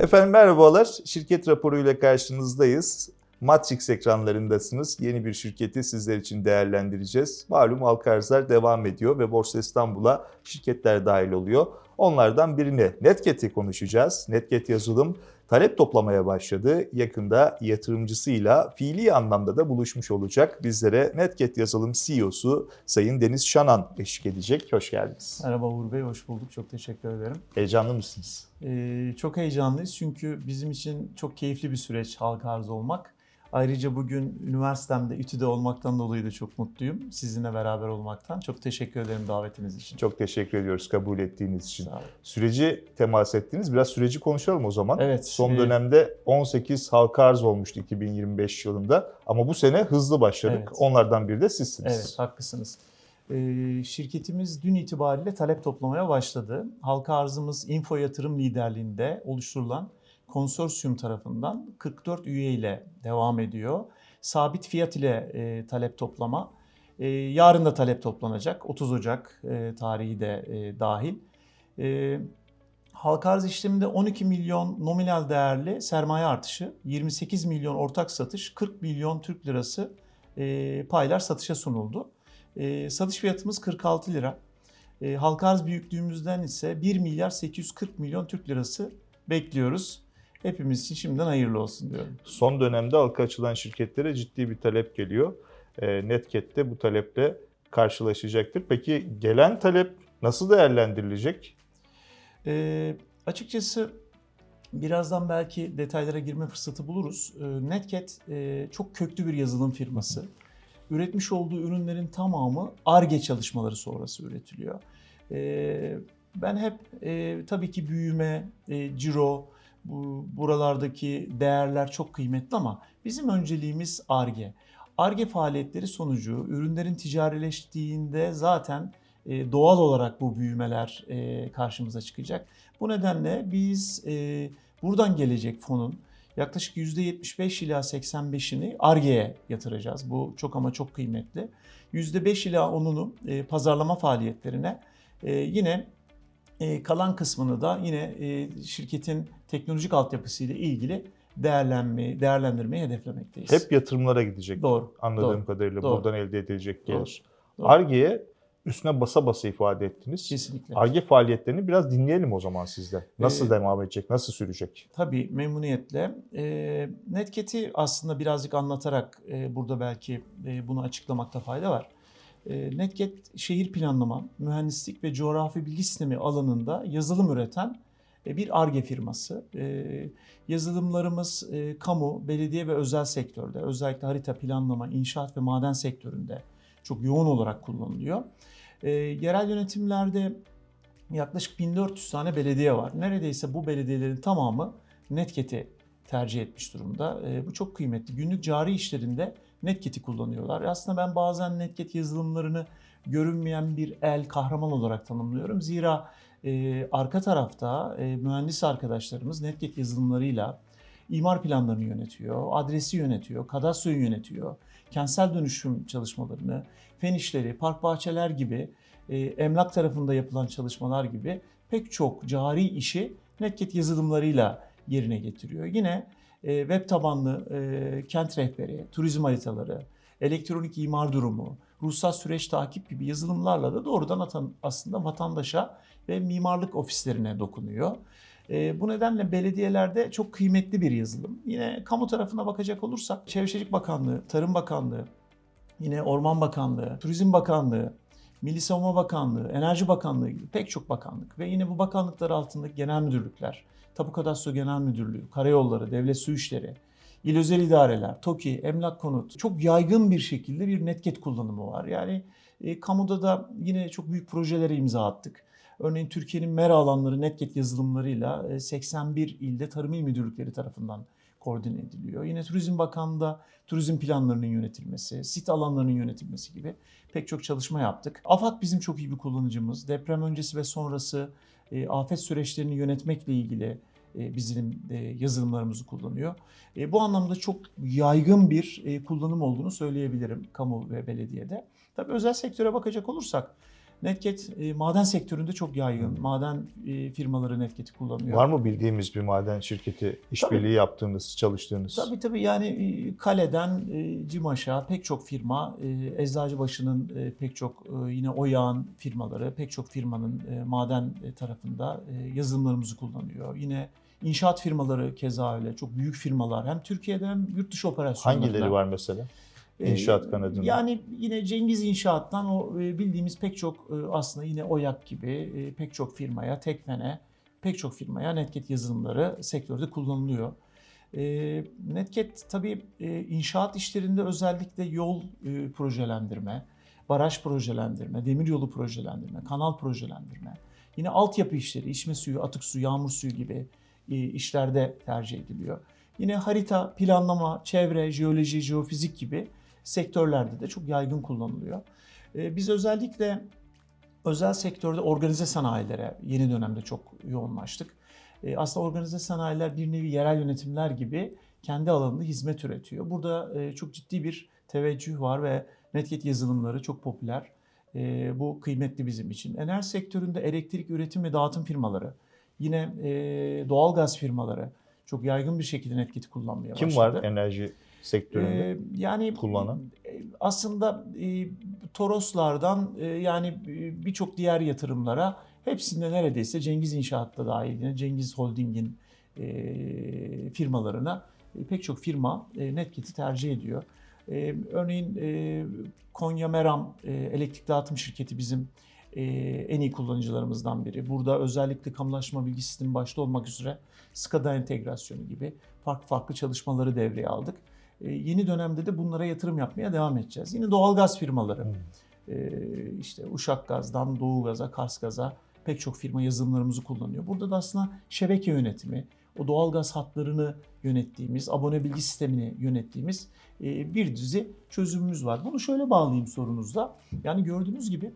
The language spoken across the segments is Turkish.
Efendim merhabalar. Şirket raporuyla karşınızdayız. Matrix ekranlarındasınız. Yeni bir şirketi sizler için değerlendireceğiz. Malum halka devam ediyor ve Borsa İstanbul'a şirketler dahil oluyor. Onlardan birini Netget'i konuşacağız. Netget yazılım talep toplamaya başladı. Yakında yatırımcısıyla fiili anlamda da buluşmuş olacak. Bizlere Netget yazılım CEO'su Sayın Deniz Şanan eşlik edecek. Hoş geldiniz. Merhaba Uğur Bey, hoş bulduk. Çok teşekkür ederim. Heyecanlı mısınız? Ee, çok heyecanlıyız çünkü bizim için çok keyifli bir süreç halka arz olmak. Ayrıca bugün üniversitemde, İTÜ'de olmaktan dolayı da çok mutluyum. Sizinle beraber olmaktan. Çok teşekkür ederim davetiniz için. Çok teşekkür ediyoruz kabul ettiğiniz için. Sağ olun. Süreci temas ettiniz. Biraz süreci konuşalım o zaman. Evet. Son e, dönemde 18 halka arz olmuştu 2025 yılında. Ama bu sene hızlı başladık. Evet. Onlardan biri de sizsiniz. Evet, haklısınız. Ee, şirketimiz dün itibariyle talep toplamaya başladı. Halka arzımız Info Yatırım liderliğinde oluşturulan konsorsiyum tarafından 44 üye ile devam ediyor. Sabit fiyat ile e, talep toplama. E, yarın da talep toplanacak. 30 Ocak e, tarihi de e, dahil. E, halka arz işleminde 12 milyon nominal değerli sermaye artışı, 28 milyon ortak satış, 40 milyon Türk lirası e, paylar satışa sunuldu. E, satış fiyatımız 46 lira. E, halka arz büyüklüğümüzden ise 1 milyar 840 milyon Türk lirası bekliyoruz. Hepimiz için şimdiden hayırlı olsun diyorum. Son dönemde halka açılan şirketlere ciddi bir talep geliyor. E, Netcat de bu taleple karşılaşacaktır. Peki gelen talep nasıl değerlendirilecek? E, açıkçası birazdan belki detaylara girme fırsatı buluruz. E, Netcat e, çok köklü bir yazılım firması. Üretmiş olduğu ürünlerin tamamı ARGE çalışmaları sonrası üretiliyor. E, ben hep e, tabii ki büyüme, e, ciro, bu buralardaki değerler çok kıymetli ama bizim önceliğimiz ARGE. ARGE faaliyetleri sonucu ürünlerin ticarileştiğinde zaten e, doğal olarak bu büyümeler e, karşımıza çıkacak. Bu nedenle biz e, buradan gelecek fonun yaklaşık %75 ila 85'ini ARGE'ye yatıracağız. Bu çok ama çok kıymetli. %5 ila 10'unu e, pazarlama faaliyetlerine yine kalan kısmını da yine şirketin teknolojik altyapısıyla ilgili değerlenme, değerlendirmeyi hedeflemekteyiz. Hep yatırımlara gidecek. doğru. Anladığım doğru, kadarıyla Doğru. buradan elde edilecek gelir. Arge'ye üstüne basa basa ifade ettiniz. Kesinlikle. Arge faaliyetlerini biraz dinleyelim o zaman sizden. Nasıl Ee, devam edecek, nasıl sürecek? Tabii memnuniyetle. E, Netket'i aslında birazcık anlatarak e, burada belki e, bunu açıklamakta fayda var. E, Netget şehir planlama, mühendislik ve coğrafi bilgi sistemi alanında yazılım üreten bir ARGE firması. E, yazılımlarımız e, kamu, belediye ve özel sektörde, özellikle harita planlama, inşaat ve maden sektöründe çok yoğun olarak kullanılıyor. E, yerel yönetimlerde yaklaşık 1400 tane belediye var. Neredeyse bu belediyelerin tamamı Netket'i tercih etmiş durumda. E, bu çok kıymetli. Günlük cari işlerinde Netket'i kullanıyorlar. Aslında ben bazen Netket yazılımlarını görünmeyen bir el kahraman olarak tanımlıyorum. Zira e, arka tarafta e, mühendis arkadaşlarımız Netget yazılımlarıyla imar planlarını yönetiyor, adresi yönetiyor, kadastroyu yönetiyor, kentsel dönüşüm çalışmalarını, fen işleri, park bahçeler gibi e, emlak tarafında yapılan çalışmalar gibi pek çok cari işi Netget yazılımlarıyla yerine getiriyor. Yine e, web tabanlı e, kent rehberi, turizm haritaları, elektronik imar durumu, ruhsat süreç takip gibi yazılımlarla da doğrudan aslında vatandaşa ve mimarlık ofislerine dokunuyor. E, bu nedenle belediyelerde çok kıymetli bir yazılım. Yine kamu tarafına bakacak olursak Çevre Şehircilik Bakanlığı, Tarım Bakanlığı, yine Orman Bakanlığı, Turizm Bakanlığı, Milli Savunma Bakanlığı, Enerji Bakanlığı gibi pek çok bakanlık ve yine bu bakanlıklar altındaki genel müdürlükler, Tapu Kadastro Genel Müdürlüğü, Karayolları, Devlet Su İşleri, İl Özel İdareler, TOKİ, Emlak Konut çok yaygın bir şekilde bir netget kullanımı var. Yani e, kamuda da yine çok büyük projelere imza attık. Örneğin Türkiye'nin mera alanları netget yazılımlarıyla e, 81 ilde tarım il müdürlükleri tarafından koordine ediliyor. Yine Turizm Bakanlığı'nda turizm planlarının yönetilmesi, sit alanlarının yönetilmesi gibi pek çok çalışma yaptık. AFAD bizim çok iyi bir kullanıcımız. Deprem öncesi ve sonrası e, afet süreçlerini yönetmekle ilgili e, bizim e, yazılımlarımızı kullanıyor. E, bu anlamda çok yaygın bir e, kullanım olduğunu söyleyebilirim kamu ve belediyede. Tabii özel sektöre bakacak olursak Netget e, maden sektöründe çok yaygın. Maden e, firmaları Netget'i kullanıyor. Var mı bildiğimiz bir maden şirketi işbirliği yaptığınız, çalıştığınız? Tabii tabii yani e, Kale'den e, Cimaş'a pek çok firma, e, Eczacıbaşı'nın e, pek çok e, yine Oyağın firmaları, pek çok firmanın e, maden e, tarafında e, yazılımlarımızı kullanıyor. Yine inşaat firmaları keza öyle. Çok büyük firmalar hem Türkiye'de hem yurt dışı operasyonlarda. Hangileri var mesela? E, İnşaat kanadında. Yani yine Cengiz İnşaat'tan o e, bildiğimiz pek çok e, aslında yine Oyak gibi e, pek çok firmaya, Tekfen'e, pek çok firmaya Netget yazılımları sektörde kullanılıyor. Netget tabii inşaat işlerinde özellikle yol projelendirme, baraj projelendirme, demiryolu projelendirme, kanal projelendirme, yine altyapı işleri, içme suyu, atık suyu, yağmur suyu gibi işlerde tercih ediliyor. Yine harita, planlama, çevre, jeoloji, jeofizik gibi sektörlerde de çok yaygın kullanılıyor. Ee, Biz özellikle özel sektörde organize sanayilere yeni dönemde çok yoğunlaştık. Ee, Aslında organize sanayiler bir nevi yerel yönetimler gibi kendi alanında hizmet üretiyor. Burada e, çok ciddi bir teveccüh var ve Netget yazılımları çok popüler. Ee, Bu kıymetli bizim için. Enerji sektöründe elektrik üretim ve dağıtım firmaları, yine e, doğalgaz firmaları çok yaygın bir şekilde Netget'i kullanmaya Kim başladı. var enerji sektöründe? Ee, yani kullanan? e, aslında e, Toroslardan e, yani e, birçok diğer yatırımlara hepsinde neredeyse Cengiz İnşaat'ta dahil Cengiz Holding'in e, firmalarına e, pek çok firma e, Netget'i tercih ediyor. E, örneğin e, Konya Meram e, elektrik dağıtım şirketi bizim e, en iyi kullanıcılarımızdan biri. Burada özellikle kamulaşma bilgi sistemi başta olmak üzere SCADA entegrasyonu gibi farklı farklı çalışmaları devreye aldık. E, yeni dönemde de bunlara yatırım yapmaya devam edeceğiz. Yine doğalgaz firmaları. Hmm. E, işte Uşak Gaz'dan Doğu Gaz'a, Kars Gaz'a pek çok firma yazılımlarımızı kullanıyor. Burada da aslında şebeke yönetimi, o doğalgaz hatlarını yönettiğimiz, abone bilgi sistemini yönettiğimiz e, bir dizi çözümümüz var. Bunu şöyle bağlayayım sorunuzda. Yani gördüğünüz gibi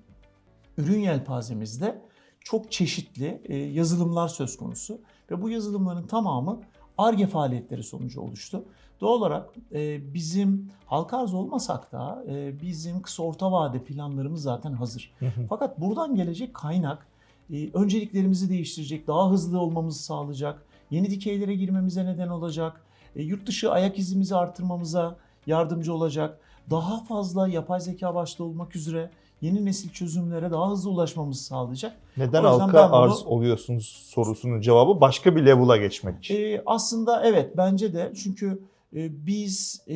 ürün yelpazemizde çok çeşitli yazılımlar söz konusu ve bu yazılımların tamamı ARGE faaliyetleri sonucu oluştu. Doğal olarak e, bizim halka arz olmasak da e, bizim kısa orta vade planlarımız zaten hazır. Fakat buradan gelecek kaynak e, önceliklerimizi değiştirecek, daha hızlı olmamızı sağlayacak, yeni dikeylere girmemize neden olacak, e, yurt dışı ayak izimizi artırmamıza yardımcı olacak, daha fazla yapay zeka başta olmak üzere yeni nesil çözümlere daha hızlı ulaşmamızı sağlayacak. Neden halka ben bunu- arz oluyorsunuz sorusunun cevabı başka bir level'a geçmek için. E, aslında evet bence de çünkü e, biz e,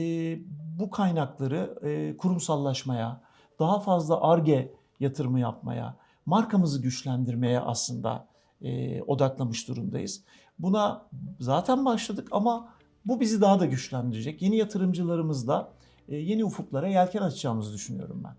bu kaynakları e, kurumsallaşmaya, daha fazla ARGE yatırımı yapmaya, markamızı güçlendirmeye aslında e, odaklamış durumdayız. Buna zaten başladık ama bu bizi daha da güçlendirecek. Yeni yatırımcılarımızla yeni ufuklara yelken açacağımızı düşünüyorum ben.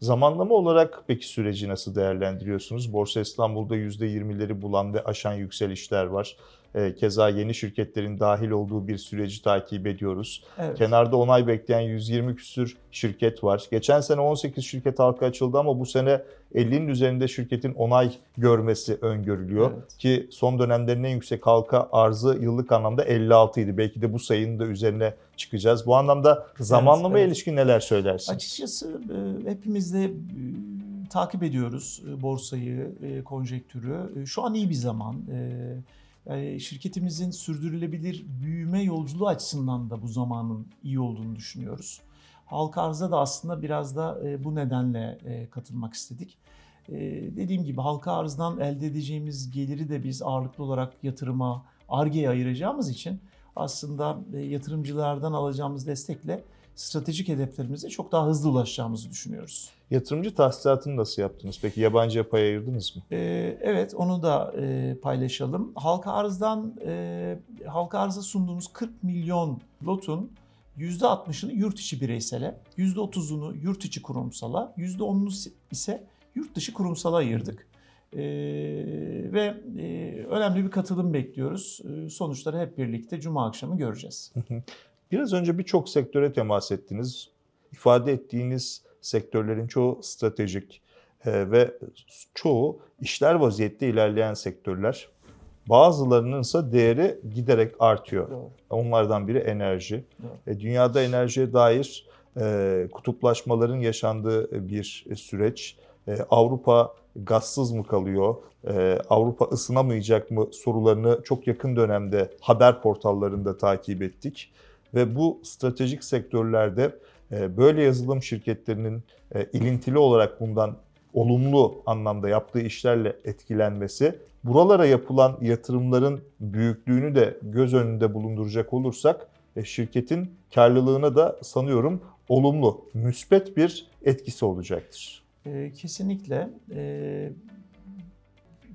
Zamanlama olarak peki süreci nasıl değerlendiriyorsunuz? Borsa İstanbul'da %20'leri bulan ve aşan yükselişler var. Ee, Keza yeni şirketlerin dahil olduğu bir süreci takip ediyoruz. Evet. Kenarda onay bekleyen 120 küsür şirket var. Geçen sene 18 şirket halka açıldı ama bu sene 50'nin üzerinde şirketin onay görmesi öngörülüyor. Evet. Ki son dönemlerin en yüksek halka arzı yıllık anlamda 56 idi. Belki de bu sayının da üzerine çıkacağız. Bu anlamda zamanlamaya evet. ilişkin neler söylersiniz? Açıkçası e, hepimiz de e, takip ediyoruz e, borsayı, e, konjektürü. E, Şu an iyi bir zaman. E, e, Şirketimizin sürdürülebilir büyüme yolculuğu açısından da bu zamanın iyi olduğunu düşünüyoruz. Halka arza da aslında biraz da e, bu nedenle e, katılmak istedik. E, Dediğim gibi halka arzdan elde edeceğimiz geliri de biz ağırlıklı olarak yatırıma, ARGE'ye ayıracağımız için aslında e, yatırımcılardan alacağımız destekle stratejik hedeflerimize çok daha hızlı ulaşacağımızı düşünüyoruz. Yatırımcı tahsilatını nasıl yaptınız? Peki yabancıya pay ayırdınız mı? Ee, evet onu da e, paylaşalım. Halka arzdan e, halka arza sunduğumuz 40 milyon lotun %60'ını yurt içi bireysele, %30'unu yurt içi kurumsala, %10'unu ise yurt dışı kurumsala ayırdık. Ee, ve e, önemli bir katılım bekliyoruz. Ee, sonuçları hep birlikte Cuma akşamı göreceğiz. Biraz önce birçok sektöre temas ettiniz. İfade ettiğiniz sektörlerin çoğu stratejik e, ve çoğu işler vaziyette ilerleyen sektörler. Bazılarının ise değeri giderek artıyor. Doğru. Onlardan biri enerji. Doğru. E, Dünyada enerjiye dair e, kutuplaşmaların yaşandığı bir süreç e, Avrupa gazsız mı kalıyor, e, Avrupa ısınamayacak mı sorularını çok yakın dönemde haber portallarında takip ettik. Ve bu stratejik sektörlerde e, böyle yazılım şirketlerinin e, ilintili olarak bundan olumlu anlamda yaptığı işlerle etkilenmesi, buralara yapılan yatırımların büyüklüğünü de göz önünde bulunduracak olursak e, şirketin karlılığına da sanıyorum olumlu, müspet bir etkisi olacaktır. E, kesinlikle. E,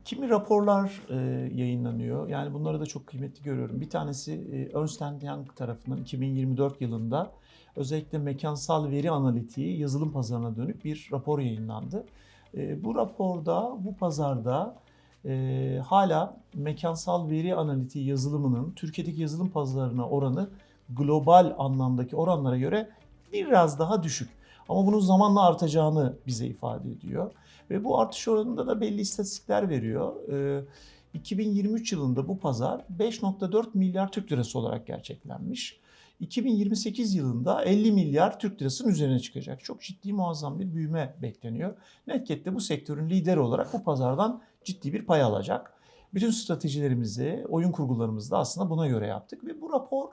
kimi raporlar e, yayınlanıyor. Yani bunları da çok kıymetli görüyorum. Bir tanesi e, Ernst Young tarafından 2024 yılında özellikle mekansal veri analitiği yazılım pazarına dönük bir rapor yayınlandı. E, bu raporda, bu pazarda e, hala mekansal veri analitiği yazılımının Türkiye'deki yazılım pazarına oranı global anlamdaki oranlara göre biraz daha düşük. Ama bunun zamanla artacağını bize ifade ediyor. Ve bu artış oranında da belli istatistikler veriyor. Ee, 2023 yılında bu pazar 5.4 milyar Türk lirası olarak gerçeklenmiş. 2028 yılında 50 milyar Türk lirasının üzerine çıkacak. Çok ciddi muazzam bir büyüme bekleniyor. Netcat de bu sektörün lideri olarak bu pazardan ciddi bir pay alacak. Bütün stratejilerimizi, oyun kurgularımızı da aslında buna göre yaptık ve bu rapor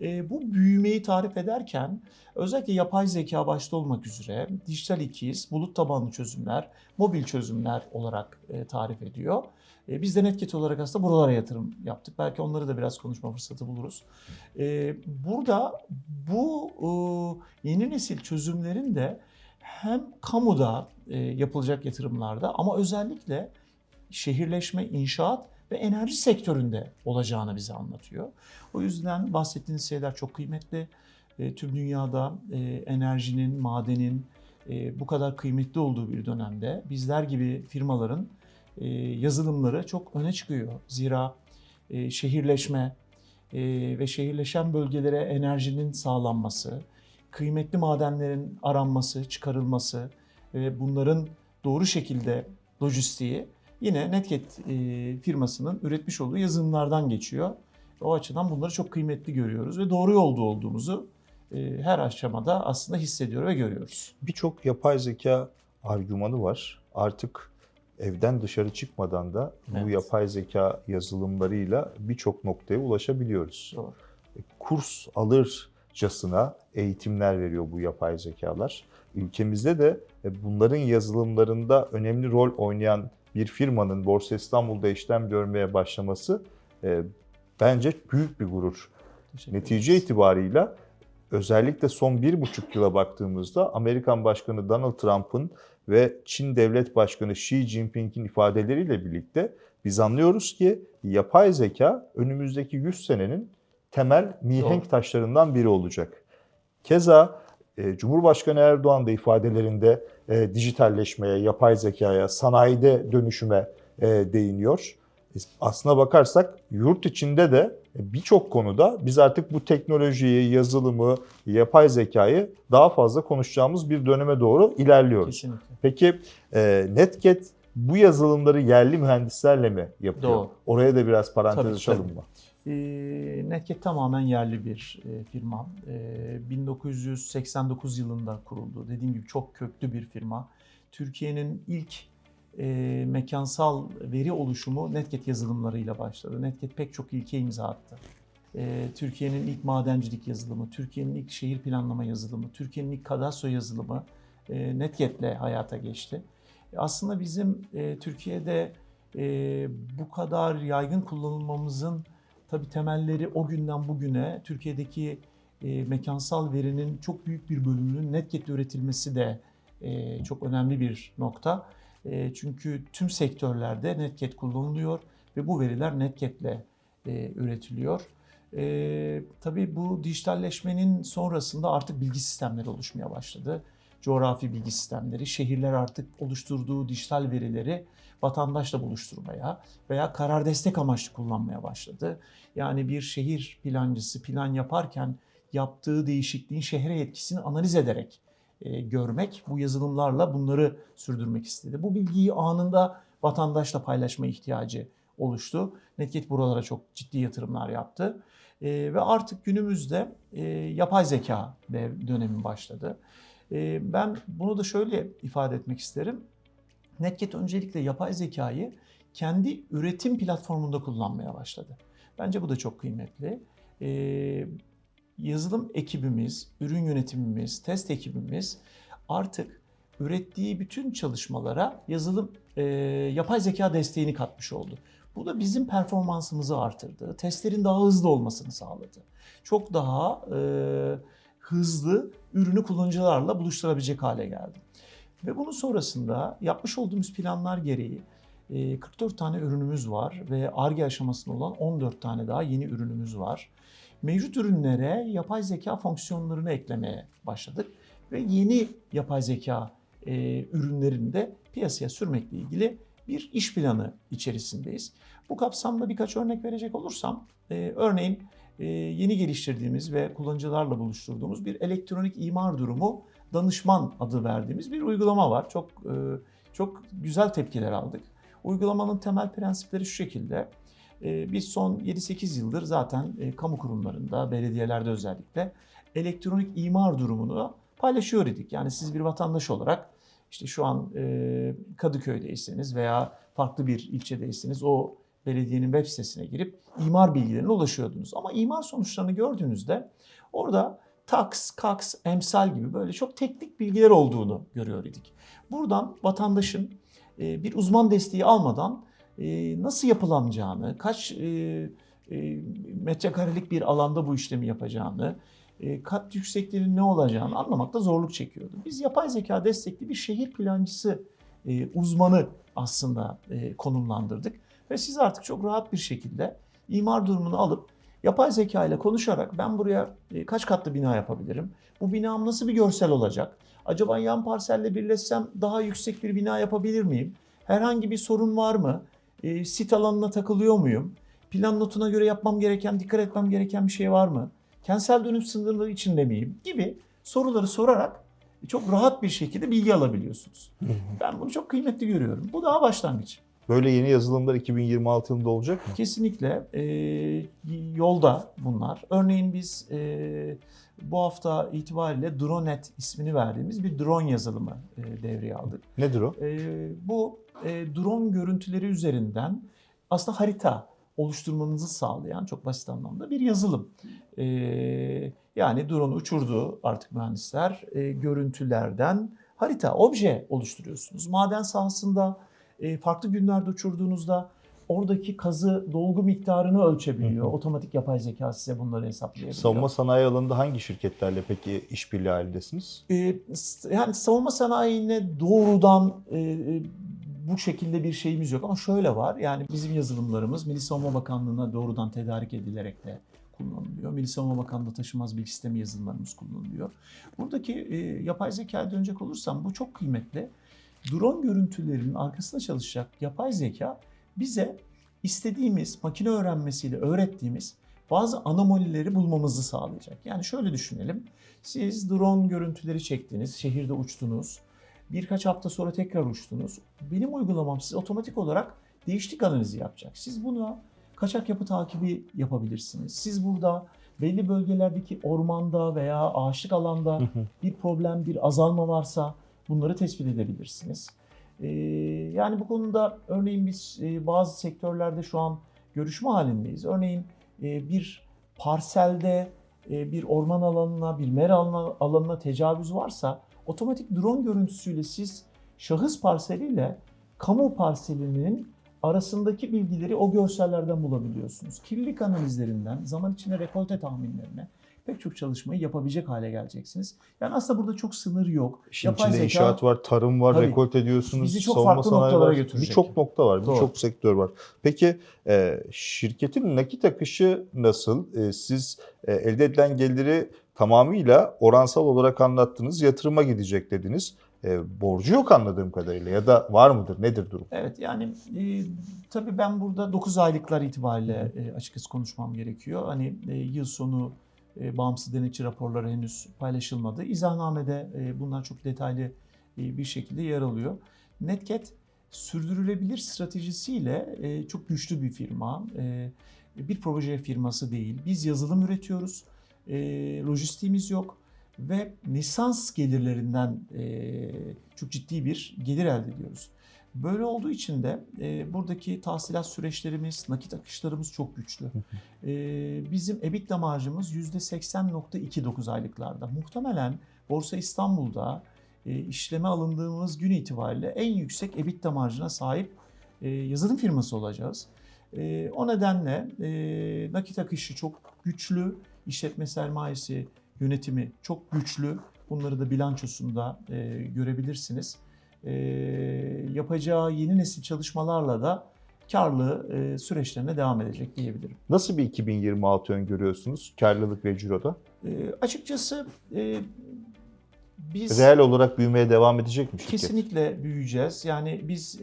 e, bu büyümeyi tarif ederken özellikle yapay zeka başta olmak üzere dijital ikiz, bulut tabanlı çözümler, mobil çözümler olarak e, tarif ediyor. E, biz de Netcat olarak aslında buralara yatırım yaptık. Belki onları da biraz konuşma fırsatı buluruz. E, burada bu e, yeni nesil çözümlerin de hem kamuda e, yapılacak yatırımlarda ama özellikle şehirleşme, inşaat ve enerji sektöründe olacağını bize anlatıyor. O yüzden bahsettiğiniz şeyler çok kıymetli. E, tüm dünyada e, enerjinin, madenin e, bu kadar kıymetli olduğu bir dönemde bizler gibi firmaların e, yazılımları çok öne çıkıyor. Zira e, şehirleşme e, ve şehirleşen bölgelere enerjinin sağlanması, kıymetli madenlerin aranması, çıkarılması ve bunların doğru şekilde lojistiği yine Netcat e, firmasının üretmiş olduğu yazılımlardan geçiyor. O açıdan bunları çok kıymetli görüyoruz ve doğru yolda olduğumuzu e, her aşamada aslında hissediyor ve görüyoruz. Birçok yapay zeka argümanı var. Artık evden dışarı çıkmadan da bu Evet. yapay zeka yazılımlarıyla birçok noktaya ulaşabiliyoruz. Doğru. Kurs alırcasına eğitimler veriyor bu yapay zekalar. Ülkemizde de e, bunların yazılımlarında önemli rol oynayan bir firmanın Borsa İstanbul'da işlem görmeye başlaması e, bence büyük bir gurur. Netice itibarıyla özellikle son bir buçuk yıla baktığımızda Amerikan Başkanı Donald Trump'ın ve Çin Devlet Başkanı Xi Jinping'in ifadeleriyle birlikte biz anlıyoruz ki yapay zeka önümüzdeki 100 senenin temel mihenk Doğru. taşlarından biri olacak. Keza e, Cumhurbaşkanı Erdoğan da ifadelerinde e, dijitalleşmeye, yapay zekaya, sanayide dönüşüme e, değiniyor. E, Aslına bakarsak yurt içinde de birçok konuda biz artık bu teknolojiyi, yazılımı, yapay zekayı daha fazla konuşacağımız bir döneme doğru ilerliyoruz. Kesinlikle. Peki e, Netcat bu yazılımları yerli mühendislerle mi yapıyor? Doğru. Oraya da biraz parantez Tabii, açalım tabii. mı? E, Netcat tamamen yerli bir e, firma. E, 1989 yılında kuruldu. Dediğim gibi çok köklü bir firma. Türkiye'nin ilk e, mekansal veri oluşumu Netcat yazılımlarıyla başladı. Netcat pek çok ilke imza attı. E, Türkiye'nin ilk madencilik yazılımı, Türkiye'nin ilk şehir planlama yazılımı, Türkiye'nin ilk kadastro yazılımı e, Netcat'le hayata geçti. E, Aslında bizim e, Türkiye'de e, bu kadar yaygın kullanılmamızın tabii temelleri o günden bugüne Türkiye'deki e, mekansal verinin çok büyük bir bölümünün Netcat'te üretilmesi de e, çok önemli bir nokta. E, çünkü tüm sektörlerde Netcat kullanılıyor ve bu veriler Netcat'le e, üretiliyor. E, tabii bu dijitalleşmenin sonrasında artık bilgi sistemleri oluşmaya başladı. Coğrafi bilgi sistemleri, şehirler artık oluşturduğu dijital verileri vatandaşla buluşturmaya veya karar destek amaçlı kullanmaya başladı. Yani bir şehir plancısı plan yaparken yaptığı değişikliğin şehre etkisini analiz ederek e, görmek, bu yazılımlarla bunları sürdürmek istedi. Bu bilgiyi anında vatandaşla paylaşma ihtiyacı oluştu. Netcat buralara çok ciddi yatırımlar yaptı. E, ve artık günümüzde e, yapay zeka dönemi başladı. E, ben bunu da şöyle ifade etmek isterim. Netcat öncelikle yapay zekayı kendi üretim platformunda kullanmaya başladı. Bence bu da çok kıymetli. Ee, yazılım ekibimiz, ürün yönetimimiz, test ekibimiz artık ürettiği bütün çalışmalara yazılım e, yapay zeka desteğini katmış oldu. Bu da bizim performansımızı artırdı. Testlerin daha hızlı olmasını sağladı. Çok daha e, hızlı ürünü kullanıcılarla buluşturabilecek hale geldi. Ve bunun sonrasında yapmış olduğumuz planlar gereği e, 44 tane ürünümüz var ve ARGE aşamasında olan 14 tane daha yeni ürünümüz var. Mevcut ürünlere yapay zeka fonksiyonlarını eklemeye başladık ve yeni yapay zeka e, ürünlerini de piyasaya sürmekle ilgili bir iş planı içerisindeyiz. Bu kapsamda birkaç örnek verecek olursam, e, örneğin e, yeni geliştirdiğimiz ve kullanıcılarla buluşturduğumuz bir elektronik imar durumu danışman adı verdiğimiz bir uygulama var. Çok e, çok güzel tepkiler aldık. Uygulamanın temel prensipleri şu şekilde. E, Biz son 7-8 yıldır zaten e, kamu kurumlarında, belediyelerde özellikle elektronik imar durumunu paylaşıyor idik. Yani siz bir vatandaş olarak işte şu an e, Kadıköy'deyseniz veya farklı bir ilçedeyseniz o belediyenin web sitesine girip imar bilgilerine ulaşıyordunuz. Ama imar sonuçlarını gördüğünüzde orada tax, kaks, emsal gibi böyle çok teknik bilgiler olduğunu görüyor idik. Buradan vatandaşın e, bir uzman desteği almadan e, nasıl yapılanacağını, kaç e, metrekarelik bir alanda bu işlemi yapacağını, kat yüksekliğinin ne olacağını anlamakta zorluk çekiyordu. Biz yapay zeka destekli bir şehir plancısı uzmanı aslında konumlandırdık ve siz artık çok rahat bir şekilde imar durumunu alıp yapay zeka ile konuşarak ben buraya e, kaç katlı bina yapabilirim? Bu binam nasıl bir görsel olacak? Acaba yan parselle birleşsem daha yüksek bir bina yapabilir miyim? Herhangi bir sorun var mı? E, sit alanına takılıyor muyum? Plan notuna göre yapmam gereken, dikkat etmem gereken bir şey var mı? Kentsel dönüm sınırları içinde miyim? Gibi soruları sorarak çok rahat bir şekilde bilgi alabiliyorsunuz. Ben bunu çok kıymetli görüyorum. Bu daha başlangıç. Böyle yeni yazılımlar 2026 yılında olacak mı? Kesinlikle e, yolda bunlar. Örneğin biz e, bu hafta itibariyle DroneNet ismini verdiğimiz bir drone yazılımı e, devreye aldık. Nedir o? E, bu e, drone görüntüleri üzerinden aslında harita oluşturmanızı sağlayan çok basit anlamda bir yazılım. E, yani drone uçurdu artık mühendisler e, görüntülerden harita, obje oluşturuyorsunuz. Maden sahasında e, farklı günlerde uçurduğunuzda oradaki kazı dolgu miktarını ölçebiliyor. Hı hı. Otomatik yapay zeka size bunları hesaplayabiliyor. Savunma sanayi alanında hangi şirketlerle peki işbirliği halindesiniz? Ee, yani savunma sanayine doğrudan e, e, bu şekilde bir şeyimiz yok ama şöyle var. Yani bizim yazılımlarımız Milli Savunma Bakanlığı'na doğrudan tedarik edilerek de kullanılıyor. Milli Savunma Bakanlığı taşımaz bilgi sistemi yazılımlarımız kullanılıyor. Buradaki e, yapay zekaya dönecek olursam bu çok kıymetli. Drone görüntülerinin arkasında çalışacak yapay zeka bize istediğimiz makine öğrenmesiyle öğrettiğimiz bazı anomalileri bulmamızı sağlayacak. Yani şöyle düşünelim. Siz drone görüntüleri çektiniz, şehirde uçtunuz. Birkaç hafta sonra tekrar uçtunuz. Benim uygulamam size otomatik olarak değişiklik analizi yapacak. Siz buna kaçak yapı takibi yapabilirsiniz. Siz burada belli bölgelerdeki ormanda veya ağaçlık alanda bir problem, bir azalma varsa bunları tespit edebilirsiniz. Ee, yani bu konuda örneğin biz e, bazı sektörlerde şu an görüşme halindeyiz. Örneğin e, bir parselde e, bir orman alanına, bir alanına, alanına tecavüz varsa otomatik drone görüntüsüyle siz şahıs parseliyle kamu parselinin arasındaki bilgileri o görsellerden bulabiliyorsunuz. Kirlilik analizlerinden zaman içinde rekolte tahminlerine pek çok çalışmayı yapabilecek hale geleceksiniz. Yani aslında burada çok sınır yok. İşin içinde inşaat var, tarım var, Tabii. rekolte ediyorsunuz, Bizi çok savunma farklı noktalara var. götürecek. Birçok nokta var, birçok sektör var. Peki e, şirketin nakit akışı nasıl? E, siz e, elde edilen geliri tamamıyla oransal olarak anlattınız, yatırıma gidecek dediniz. E, borcu yok anladığım kadarıyla ya da var mıdır? Nedir durum? Evet yani e, tabii ben burada 9 aylıklar itibariyle e, açıkçası konuşmam gerekiyor. Hani e, yıl sonu e, bağımsız denetçi raporları henüz paylaşılmadı. İzahnamede e, bunlar çok detaylı e, bir şekilde yer alıyor. Netcat sürdürülebilir stratejisiyle e, çok güçlü bir firma. E, bir proje firması değil. Biz yazılım üretiyoruz. E, lojistiğimiz yok ve lisans gelirlerinden e, çok ciddi bir gelir elde ediyoruz. Böyle olduğu için de e, buradaki tahsilat süreçlerimiz, nakit akışlarımız çok güçlü. E, bizim EBITDA marjımız %80.29 aylıklarda. Muhtemelen Borsa İstanbul'da e, işleme alındığımız gün itibariyle en yüksek EBITDA marjına sahip e, yazılım firması olacağız. E, o nedenle e, nakit akışı çok güçlü, işletme sermayesi yönetimi çok güçlü. Bunları da bilançosunda e, görebilirsiniz. E, yapacağı yeni nesil çalışmalarla da karlı e, süreçlerine devam edecek diyebilirim. Nasıl bir 2026 öngörüyorsunuz karlılık ve ciroda? E, açıkçası e, biz Reel olarak büyümeye devam edecek mi şirket? kesinlikle büyüyeceğiz. Yani biz e,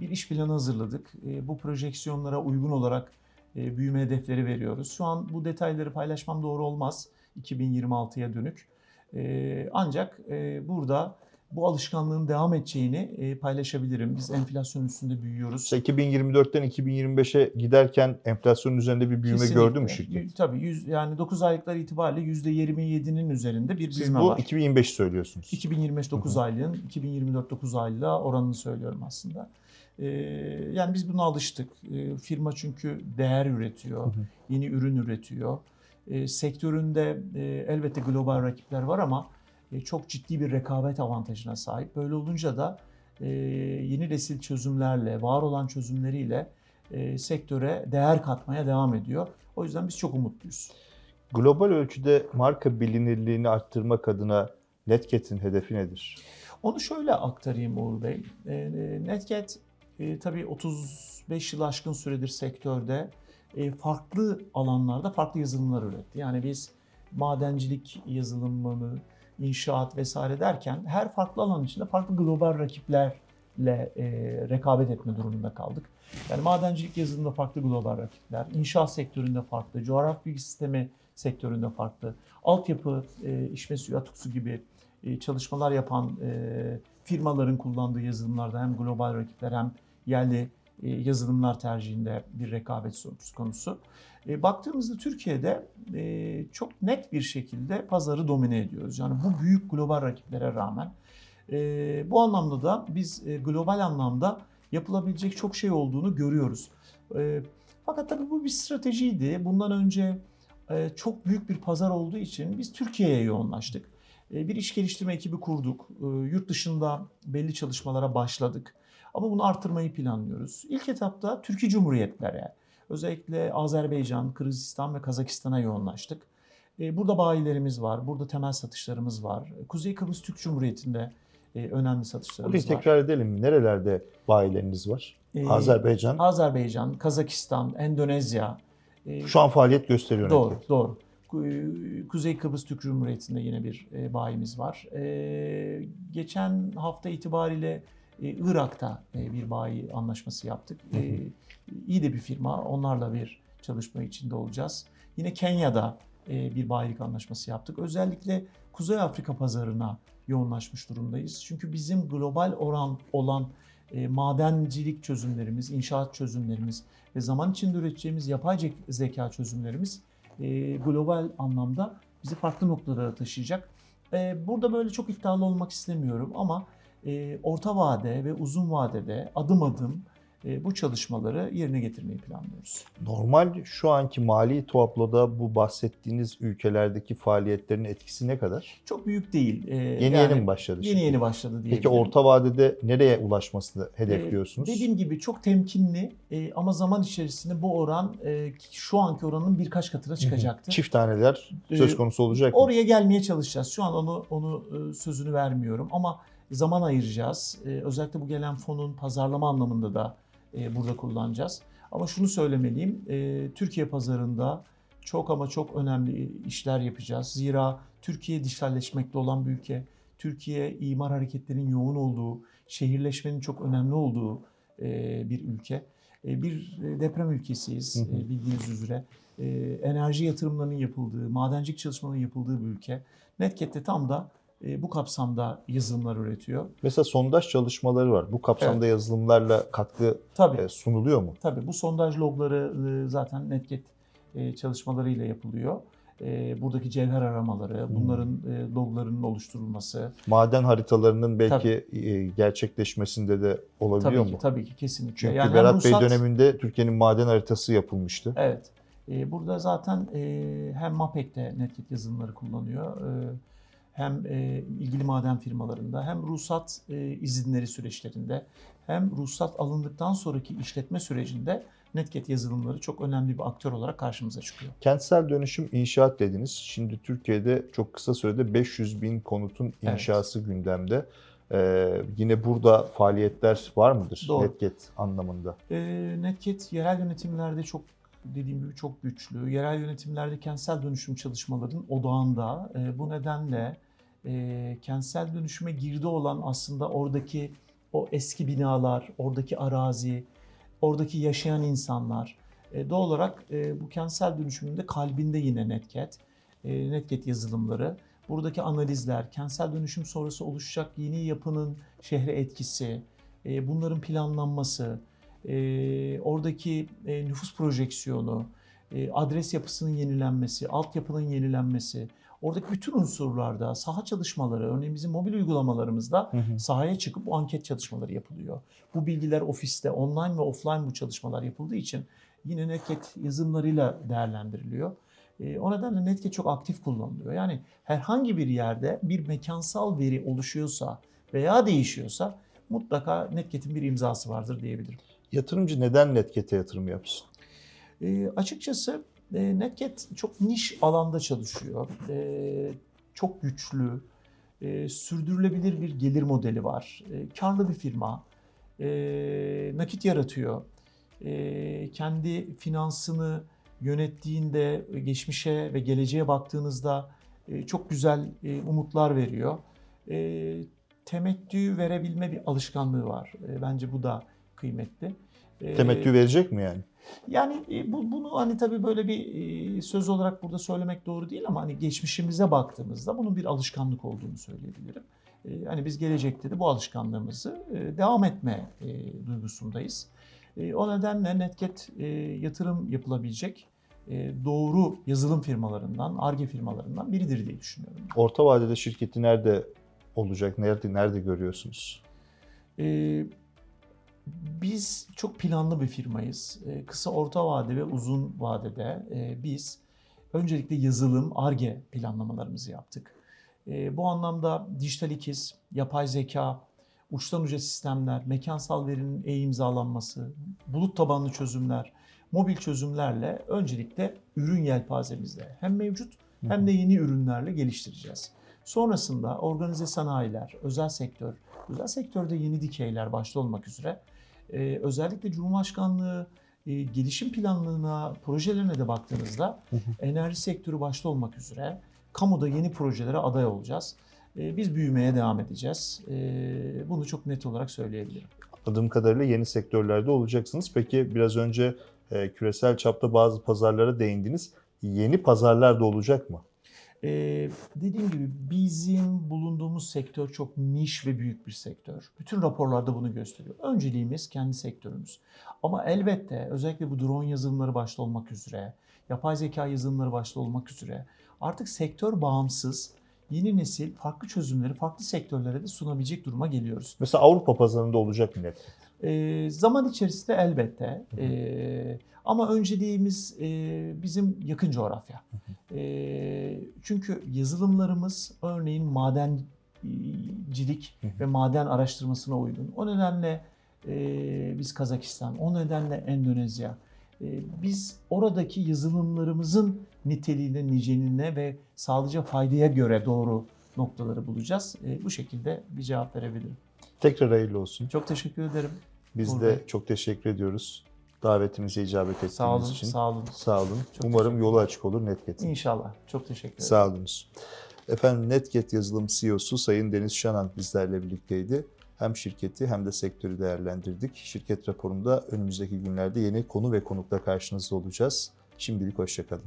bir iş planı hazırladık. E, bu projeksiyonlara uygun olarak e, büyüme hedefleri veriyoruz. Şu an bu detayları paylaşmam doğru olmaz 2026'ya dönük. E, ancak e, burada bu alışkanlığın devam edeceğini e, paylaşabilirim. Biz enflasyon üstünde büyüyoruz. Mesela 2024'ten 2025'e giderken enflasyonun üzerinde bir büyüme Kesinlikle. gördü mü şirket? Tabii yüz, yani 9 aylıklar itibariyle %27'nin üzerinde bir Siz büyüme bu var. 2025 söylüyorsunuz. 2025 9 Hı hı. aylığın 2024 9 aylığına oranını söylüyorum aslında. Ee, yani biz buna alıştık. Ee, firma çünkü değer üretiyor, Hı hı. yeni ürün üretiyor. Ee, sektöründe e, elbette global rakipler var ama çok ciddi bir rekabet avantajına sahip. Böyle olunca da e, yeni nesil çözümlerle, var olan çözümleriyle e, sektöre değer katmaya devam ediyor. O yüzden biz çok umutluyuz. Global ölçüde marka bilinirliğini arttırmak adına Netcat'in hedefi nedir? Onu şöyle aktarayım Uğur Bey. E, Netcat e, tabii 35 yıl aşkın süredir sektörde e, farklı alanlarda farklı yazılımlar üretti. Yani biz madencilik yazılımını, inşaat vesaire derken her farklı alan içinde farklı global rakiplerle e, rekabet etme durumunda kaldık. Yani madencilik yazılımında farklı global rakipler, inşaat sektöründe farklı, coğrafi bilgi sistemi sektöründe farklı, altyapı, e, içme suyu, atık su gibi e, çalışmalar yapan e, firmaların kullandığı yazılımlarda hem global rakipler hem yerli yazılımlar tercihinde bir rekabet söz konusu. E, Baktığımızda Türkiye'de e, çok net bir şekilde pazarı domine ediyoruz. Yani bu büyük global rakiplere rağmen. E, Bu anlamda da biz e, global anlamda yapılabilecek çok şey olduğunu görüyoruz. E, Fakat tabii bu bir stratejiydi. Bundan önce e, çok büyük bir pazar olduğu için biz Türkiye'ye yoğunlaştık. E, Bir iş geliştirme ekibi kurduk. E, Yurt dışında belli çalışmalara başladık. Ama bunu artırmayı planlıyoruz. İlk etapta Türkiye Cumhuriyetlere, özellikle Azerbaycan, Kırgızistan ve Kazakistan'a yoğunlaştık. E, Burada bayilerimiz var, burada temel satışlarımız var. Kuzey Kıbrıs Türk Cumhuriyeti'nde e, önemli satışlarımız var. tekrar edelim? Nerelerde bayileriniz var? E, Azerbaycan. Azerbaycan, Kazakistan, Endonezya. e, Şu an faaliyet gösteriyor Doğru, Netcat. doğru. Ku- Kuzey Kıbrıs Türk Cumhuriyeti'nde yine bir bayimiz var. Geçen hafta itibariyle Irak'ta e, bir bayi anlaşması yaptık. E, iyi de bir firma. Onlarla bir çalışma içinde olacağız. Yine Kenya'da e, bir bayilik anlaşması yaptık. Özellikle Kuzey Afrika pazarına yoğunlaşmış durumdayız. Çünkü bizim global oran olan e, madencilik çözümlerimiz, inşaat çözümlerimiz ve zaman içinde üreteceğimiz yapay zek- zeka çözümlerimiz e, global anlamda bizi farklı noktalara taşıyacak. E, burada böyle çok iddialı olmak istemiyorum ama e, orta vade ve uzun vadede adım adım e, bu çalışmaları yerine getirmeyi planlıyoruz. Normal şu anki mali tabloda bu bahsettiğiniz ülkelerdeki faaliyetlerin etkisi ne kadar? Çok büyük değil. E, Yeni yani yeni mi başladı? Yeni şimdi? yeni başladı diye. Peki orta vadede nereye ulaşmasını hedefliyorsunuz? Ee, Dediğim gibi çok temkinli e, ama zaman içerisinde bu oran e, şu anki oranın birkaç katına çıkacaktır. Çift taneler söz Ee, konusu olacak mı? Oraya gelmeye çalışacağız. Şu an onu onu e, sözünü vermiyorum ama zaman ayıracağız. E, Özellikle bu gelen fonun pazarlama anlamında da e, burada kullanacağız. Ama şunu söylemeliyim. e, Türkiye pazarında çok ama çok önemli işler yapacağız. Zira Türkiye dijitalleşmekte olan bir ülke. Türkiye imar hareketlerinin yoğun olduğu, şehirleşmenin çok önemli olduğu e, bir ülke. E, Bir deprem ülkesiyiz Hı hı. e, bildiğiniz üzere. E, Enerji yatırımlarının yapıldığı, madencilik çalışmalarının yapıldığı bir ülke. Netcat de tam da e, bu kapsamda yazılımlar üretiyor. Mesela sondaj çalışmaları var. Bu kapsamda yazılımlarla katkı Tabii, e, sunuluyor mu? tabii bu sondaj logları e, zaten Netcat e, çalışmalarıyla yapılıyor. e, buradaki cevher aramaları, Hmm. bunların e, loglarının oluşturulması. Maden haritalarının belki e, gerçekleşmesinde de olabiliyor Tabii ki, mu? tabii ki kesinlikle. Çünkü Yani Berat Bey ruhsat- döneminde Türkiye'nin maden haritası yapılmıştı. Evet. E, burada zaten e, hem MAPEK'te Netgit yazılımları kullanıyor. Hem e, ilgili maden firmalarında hem ruhsat e, izinleri süreçlerinde hem ruhsat alındıktan sonraki işletme sürecinde Netget yazılımları çok önemli bir aktör olarak karşımıza çıkıyor. Kentsel dönüşüm inşaat dediniz. Şimdi Türkiye'de çok kısa sürede 500 bin konutun Evet. inşası gündemde. Ee, yine burada faaliyetler var mıdır Doğru. Netget anlamında? E, Netget yerel yönetimlerde çok dediğim gibi çok güçlü. Yerel yönetimlerde kentsel dönüşüm çalışmalarının odağında. E, bu nedenle e, kentsel dönüşüme girdi olan aslında oradaki o eski binalar, oradaki arazi, oradaki yaşayan insanlar. E, doğal olarak e, bu kentsel dönüşümün de kalbinde yine Netget. E, Netget yazılımları. Buradaki analizler, kentsel dönüşüm sonrası oluşacak yeni yapının şehre etkisi, e, bunların planlanması, e, oradaki e, nüfus projeksiyonu, e, adres yapısının yenilenmesi, altyapının yenilenmesi, oradaki bütün unsurlarda saha çalışmaları, örneğin bizim mobil uygulamalarımızda sahaya çıkıp bu anket çalışmaları yapılıyor. Bu bilgiler ofiste, online ve offline bu çalışmalar yapıldığı için yine Netget yazılımlarıyla değerlendiriliyor. E, o nedenle Netget çok aktif kullanılıyor. Yani herhangi bir yerde bir mekansal veri oluşuyorsa veya değişiyorsa mutlaka Netget'in bir imzası vardır diyebilirim. Yatırımcı neden Netget'e yatırım yapsın? E, açıkçası e, Netget çok niş alanda çalışıyor. E, çok güçlü, e, sürdürülebilir bir gelir modeli var. E, karlı bir firma, e, nakit yaratıyor. E, kendi finansını yönettiğinde geçmişe ve geleceğe baktığınızda e, çok güzel e, umutlar veriyor. E, temettü verebilme bir alışkanlığı var. E, bence bu da kıymetli. E, Temettü verecek mi yani? yani e, bu, bunu hani tabii böyle bir e, söz olarak burada söylemek doğru değil ama hani geçmişimize baktığımızda bunun bir alışkanlık olduğunu söyleyebilirim. E, Hani biz gelecekte de bu alışkanlığımızı devam etme duygusundayız. O nedenle Netget e, yatırım yapılabilecek doğru yazılım firmalarından, ARGE firmalarından biridir diye düşünüyorum. Orta vadede şirketi nerede olacak? Nerede nerede görüyorsunuz? Ee, biz çok planlı bir firmayız. Ee, kısa, orta vade ve uzun vadede e, biz öncelikle yazılım, ARGE planlamalarımızı yaptık. Ee, bu anlamda dijital ikiz, yapay zeka, uçtan uca sistemler, mekansal verinin e-imzalanması, bulut tabanlı çözümler, mobil çözümlerle öncelikle ürün yelpazemizde hem mevcut hem de yeni ürünlerle geliştireceğiz. Sonrasında organize sanayiler, özel sektör, özel sektörde yeni dikeyler başta olmak üzere e, özellikle Cumhurbaşkanlığı e, gelişim planlarına, projelerine de baktığınızda enerji sektörü başta olmak üzere kamuda yeni projelere aday olacağız. E, biz büyümeye devam edeceğiz. E, bunu çok net olarak söyleyebilirim. Anladığım kadarıyla yeni sektörlerde olacaksınız. Peki biraz önce e, küresel çapta bazı pazarlara değindiniz. Yeni pazarlar da olacak mı? Ee, dediğim gibi bizim bulunduğumuz sektör çok niş ve büyük bir sektör. Bütün raporlarda bunu gösteriyor. Önceliğimiz kendi sektörümüz. Ama elbette özellikle bu drone yazılımları başta olmak üzere, yapay zeka yazılımları başta olmak üzere artık sektör bağımsız yeni nesil farklı çözümleri farklı sektörlere de sunabilecek duruma geliyoruz. Mesela Avrupa pazarında olacak mı Netget? Ee, zaman içerisinde elbette. Ee, ama önceliğimiz e, bizim yakın coğrafya. Ee, çünkü yazılımlarımız örneğin madencilik Hı hı. ve maden araştırmasına uygun. O nedenle e, biz Kazakistan, o nedenle Endonezya. E, biz oradaki yazılımlarımızın niteliğine, niceliğine ve sağlayacağı faydaya göre doğru noktaları bulacağız. E, bu şekilde bir cevap verebilirim. Tekrar hayırlı olsun. Çok teşekkür ederim. Biz Uğur de Bey. çok teşekkür ediyoruz. Davetimize icabet ettiğiniz Sağ olun, için. sağ olun. Sağ olun. Çok Umarım yolu açık olur Netget'in. İnşallah. Çok teşekkür ederim. Sağ olunuz. Efendim Netget yazılım CEO'su Sayın Deniz Şanan bizlerle birlikteydi. Hem şirketi hem de sektörü değerlendirdik. Şirket raporunda önümüzdeki günlerde yeni konu ve konukla karşınızda olacağız. Şimdilik hoşçakalın.